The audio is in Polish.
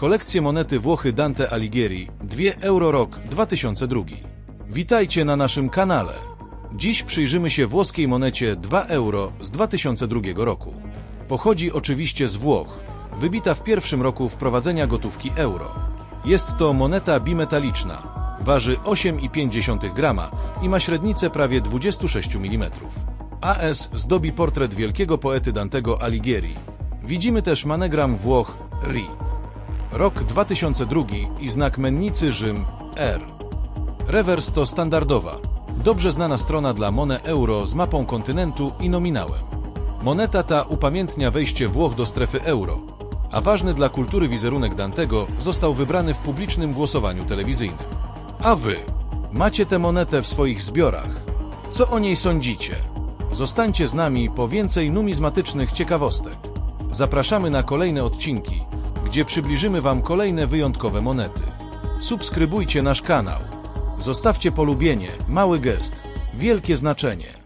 Kolekcje monety Włochy Dante Alighieri 2 euro rok 2002. Witajcie na naszym kanale. Dziś przyjrzymy się włoskiej monecie 2 euro z 2002 roku. Pochodzi oczywiście z Włoch, wybita w pierwszym roku wprowadzenia gotówki euro. Jest to moneta bimetaliczna, waży 8,5 grama i ma średnicę prawie 26 mm. AS zdobi portret wielkiego poety Dantego Alighieri. Widzimy też manegram Włoch RI. Rok 2002 i znak mennicy Rzym R. Rewers to standardowa, dobrze znana strona dla Monę euro z mapą kontynentu i nominałem. Moneta ta upamiętnia wejście Włoch do strefy euro, a ważny dla kultury wizerunek Dantego został wybrany w publicznym głosowaniu telewizyjnym. A wy macie tę monetę w swoich zbiorach? Co o niej sądzicie? Zostańcie z nami po więcej numizmatycznych ciekawostek. Zapraszamy na kolejne odcinki, gdzie przybliżymy Wam kolejne wyjątkowe monety. Subskrybujcie nasz kanał. Zostawcie polubienie, mały gest, wielkie znaczenie.